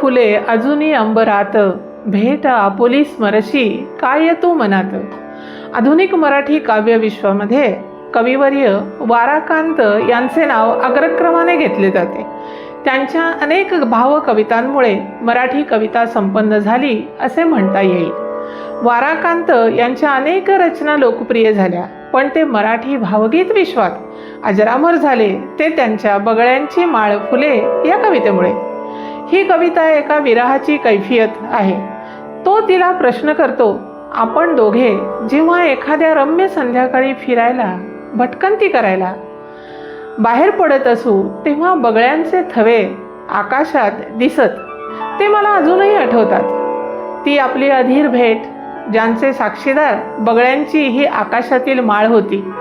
फुले अजूनही अंबरात. भेट आपुली स्मरशी काय तू मनात? आधुनिक मराठी काव्यविश्वामध्ये कविवर्य वाराकांत यांचे नाव अग्रक्रमाने घेतले जाते. त्यांच्या अनेक भावकवितांमुळे मराठी कविता संपन्न झाली असे म्हणता येईल. वाराकांत यांच्या अनेक रचना लोकप्रिय झाल्या पण ते मराठी भावगीत विश्वात अजरामर झाले ते त्यांच्या बगळ्यांची माळ फुले या कवितेमुळे. ही कविता एका विरहाची कैफियत आहे. तो तिला प्रश्न करतो आपण दोघे जेव्हा एखाद्या रम्य संध्याकाळी फिरायला भटकंती करायला बाहेर पडत असू तेव्हा बगळ्यांचे थवे आकाशात दिसत ते मला अजूनही आठवतात. ती आपली अधीर भेट ज्यांचे साक्षीदार बगळ्यांची ही आकाशातील माळ होती.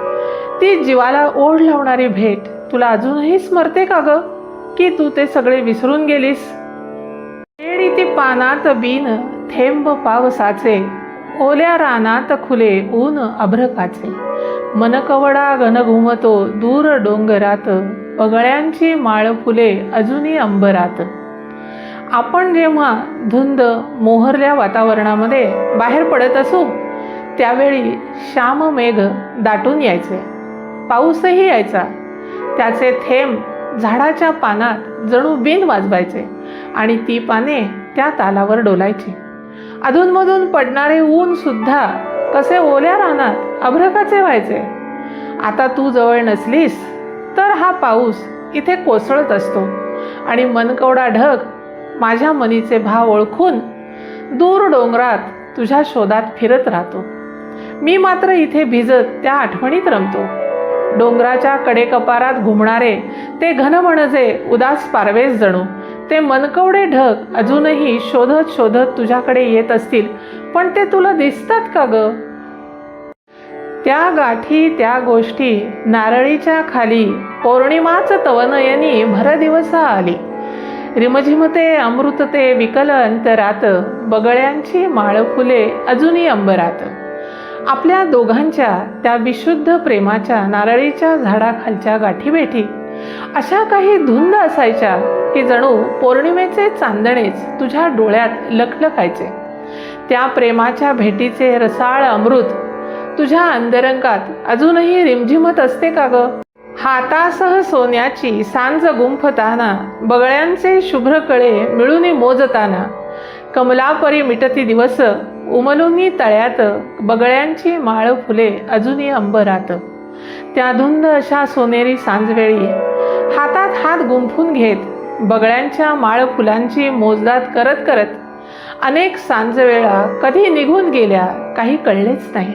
ती जीवाला ओढ लावणारी भेट तुला अजूनही स्मरते का ग? की तू ते सगळे विसरून गेलीस? केळी ते पानात बीन थेंब पावसाचे ओल्या रानात खुले ऊन अभ्रकाचे. मनकवडा घन घुमतो दूर डोंगरात पगळ्यांची माळ फुले अजूनही अंबरात. आपण जेव्हा धुंद मोहरल्या वातावरणामध्ये बाहेर पडत असू त्यावेळी श्याम मेघ दाटून यायचे. पाऊसही यायचा. त्याचे थेंब झाडाच्या पानात जणू बिन वाजवायचे आणि ती पाने त्या तालावर डोलायची. अधूनमधून पडणारे ऊन सुद्धा कसे ओल्या रानात अभ्रकाचे व्हायचे. आता तू जवळ नसलीस तर हा पाऊस इथे कोसळत असतो आणि मनकवडा ढग माझ्या मनीचे भाव ओळखून दूर डोंगरात तुझ्या शोधात फिरत राहतो. मी मात्र इथे भिजत त्या आठवणीत रमतो. डोंगराच्या कडेकपारात घुमणारे ते घनमणजे उदास पारवेस जणू. ते मनकवडे ढग अजूनही शोधत शोधत तुझ्याकडे येत असतील पण ते तुला दिसतात का ग? त्या गाठी त्या गोष्टी नारळीच्या खाली पौर्णिमाच तवनयनी भर दिवसा आली. रिमझिमते अमृतते विकल अंतरात बगळ्यांची माळ फुले अजूनही अंबरात. आपल्या दोघांच्या त्या विशुद्ध प्रेमाच्या नारळीच्या झाडाखालच्या गाठीभेटी. अशा काही धुंद असायच्या की जणू पौर्णिमेचे चांदणेच तुझ्या डोळ्यात लखलखायचे. त्या प्रेमाच्या भेटीचे रसाळ अमृत तुझ्या अंतरंगात अजूनही रिमझिमत असते का ग? हातासह सोन्याची सांज गुंफताना बगळ्यांचे शुभ्र कळे मिळून मोजताना. कमलापरी मिटती दिवस उमलुनी तळ्यात बगळ्यांची माळ फुले अजूनही अंबरात. त्या धुंद अशा सोनेरी सांजवेळी हातात हात गुंफून घेत बगळ्यांच्या माळ फुलांची मोजदात करत करत अनेक सांजवेळा कधी निघून गेल्या काही कळलेच नाही.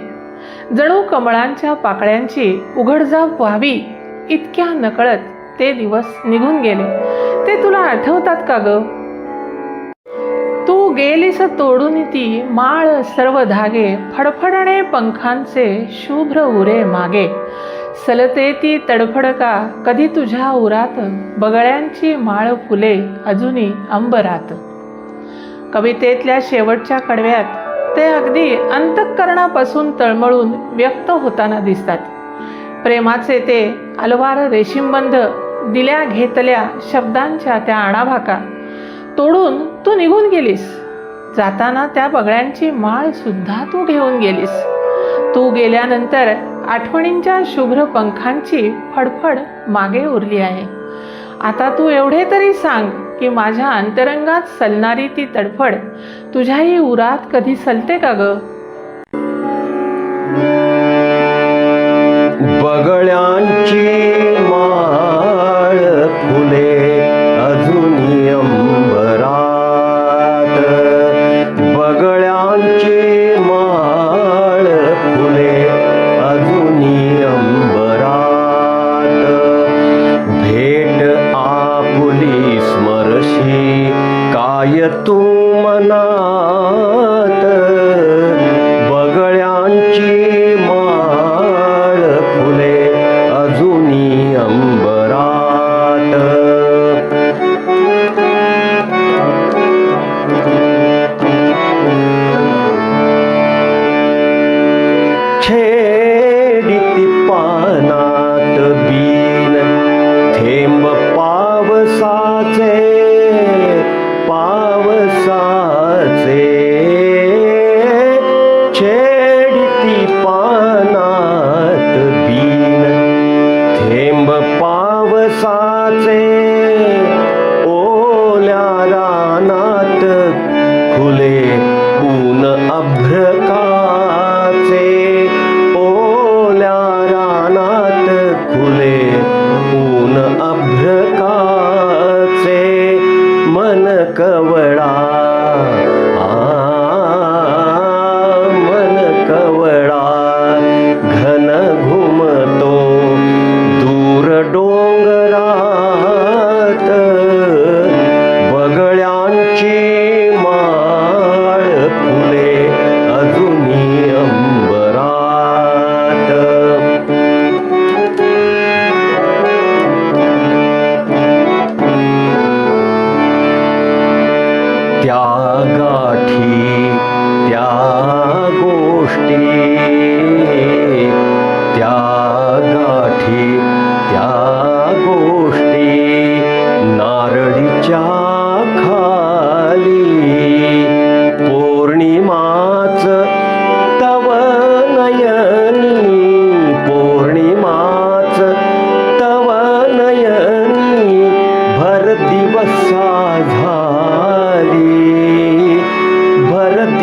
जणू कमळांच्या पाकळ्यांची उघडझाप व्हावी इतक्या नकळत ते दिवस निघून गेले. ते तुला आठवतात का गं? गेलीस तोडून ती माळ सर्व धागे फडफडणे पंखांचे शुभ्र उरे मागे. सलते ती तडफडका कधी तुझ्या उरात? बगळ्यांची माळ फुले अजूनही अंबरात. कवितेतल्या शेवटच्या कडव्यात ते अगदी अंतःकरणापासून तळमळून व्यक्त होताना दिसतात. प्रेमाचे ते अलवार रेशीमबंध दिल्या घेतल्या शब्दांच्या त्या आणाभाका. तोडून तू निघून गेलीस. जाताना त्या बगळ्यांची माळ सुद्धा तू घेऊन गेलीस. तू गेल्यानंतर आठवणींच्या शुभ्र पंखांची फडफड मागे उरली आहे. आता तू एवढे तरी सांग की माझ्या अंतरंगात सलणारी ती तडफड तुझ्याही उरात कधी सलते का ग? बगळ्यांची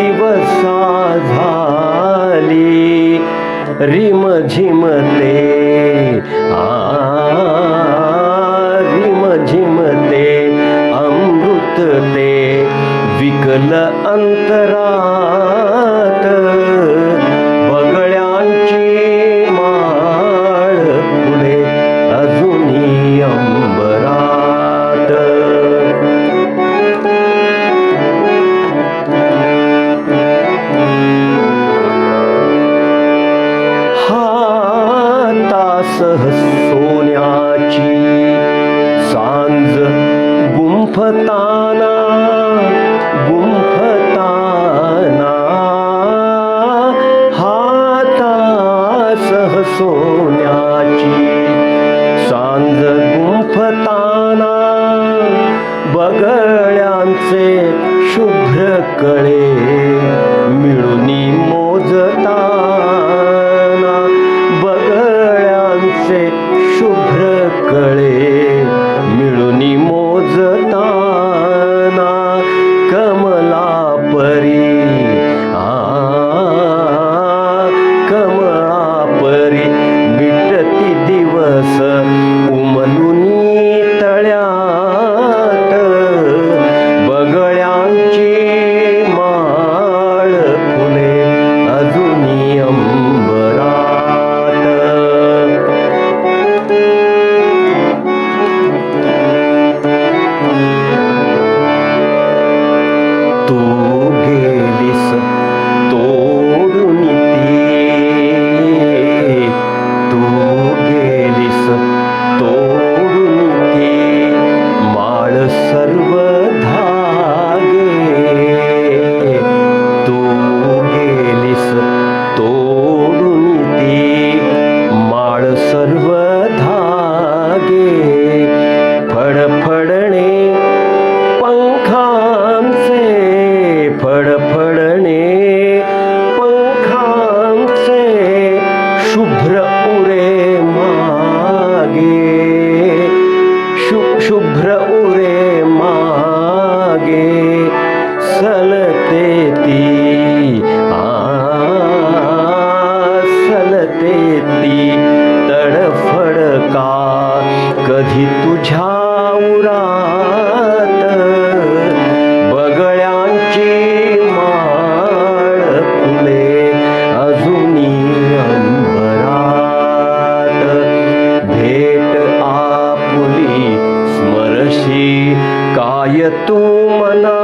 दिवसा झाली रिम झिमते रिम झिमते अमृत ते विकल अंतरा गुंफताना गुंफताना हाता सहसोन्याची सांज गुंफताना बगळ्यांचे शुभ्र कळे मिळून मो क्षणे पंखांचे शुभ्र उरे मागे। शु शुभ्र उरे मागे सलते ती आ सलते ती तडफड का कधी तुझ्या उरा तू मना